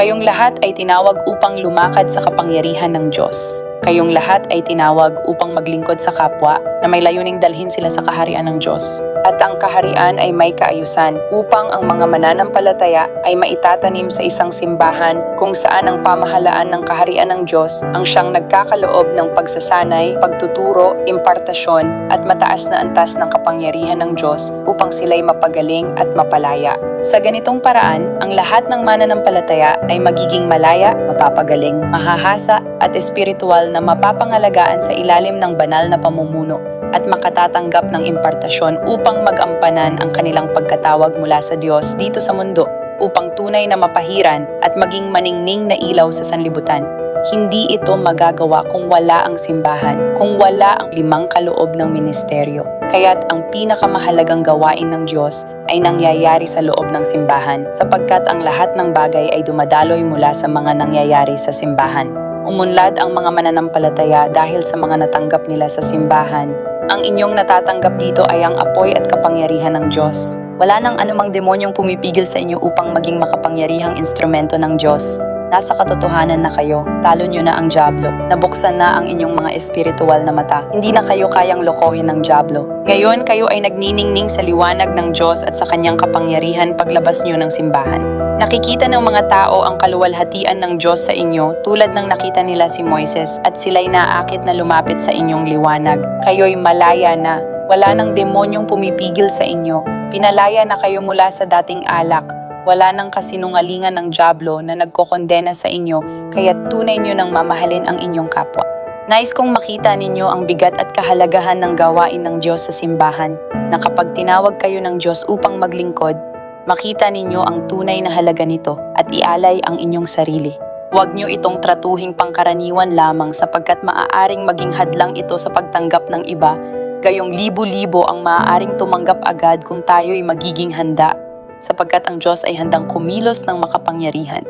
Kayong lahat ay tinawag upang lumakad sa kapangyarihan ng Diyos. Kayong lahat ay tinawag upang maglingkod sa kapwa na may layuning dalhin sila sa kaharian ng Diyos. At ang kaharian ay may kaayusan upang ang mga mananampalataya ay maitatanim sa isang simbahan kung saan ang pamahalaan ng kaharian ng Diyos ang siyang nagkakaloob ng pagsasanay, pagtuturo, impartasyon at mataas na antas ng kapangyarihan ng Diyos upang sila'y mapagaling at mapalaya. Sa ganitong paraan, ang lahat ng mananampalataya ay magiging malaya, mapapagaling, mahahasa at espiritual na mapapangalagaan sa ilalim ng banal na pamumuno at makatatanggap ng impartasyon upang magampanan ang kanilang pagkatawag mula sa Diyos dito sa mundo upang tunay na mapahiran at maging maningning na ilaw sa sanlibutan. Hindi ito magagawa kung wala ang simbahan, kung wala ang limang kaloob ng ministeryo. Kaya't ang pinakamahalagang gawain ng Diyos ay nangyayari sa loob ng simbahan sapagkat ang lahat ng bagay ay dumadaloy mula sa mga nangyayari sa simbahan. Umunlad ang mga mananampalataya dahil sa mga natanggap nila sa simbahan. Ang inyong natatanggap dito ay ang apoy at kapangyarihan ng Diyos. Wala nang anumang demonyong pumipigil sa inyo upang maging makapangyarihang instrumento ng Diyos. Nasa katotohanan na kayo, talo nyo na ang Diablo. Nabuksan na ang inyong mga espiritual na mata. Hindi na kayo kayang lokohin ng Diablo. Ngayon, kayo ay nagniningning sa liwanag ng Diyos at sa kanyang kapangyarihan paglabas nyo ng simbahan. Nakikita ng mga tao ang kaluwalhatian ng Diyos sa inyo tulad ng nakita nila si Moises at sila'y naakit na lumapit sa inyong liwanag. Kayo'y malaya na, wala nang demonyong pumipigil sa inyo. Pinalaya na kayo mula sa dating alak. Wala nang kasinungalingan ng Diablo na nagkokondena sa inyo, kaya tunay nyo nang mamahalin ang inyong kapwa. Nais kong makita ninyo ang bigat at kahalagahan ng gawain ng Diyos sa simbahan, na kapag tinawag kayo ng Diyos upang maglingkod, makita ninyo ang tunay na halaga nito at ialay ang inyong sarili. Huwag nyo itong tratuhing pangkaraniwan lamang sapagkat maaaring maging hadlang ito sa pagtanggap ng iba, gayong libo-libo ang maaaring tumanggap agad kung tayo'y magiging handa, sapagkat ang Diyos ay handang kumilos ng makapangyarihan.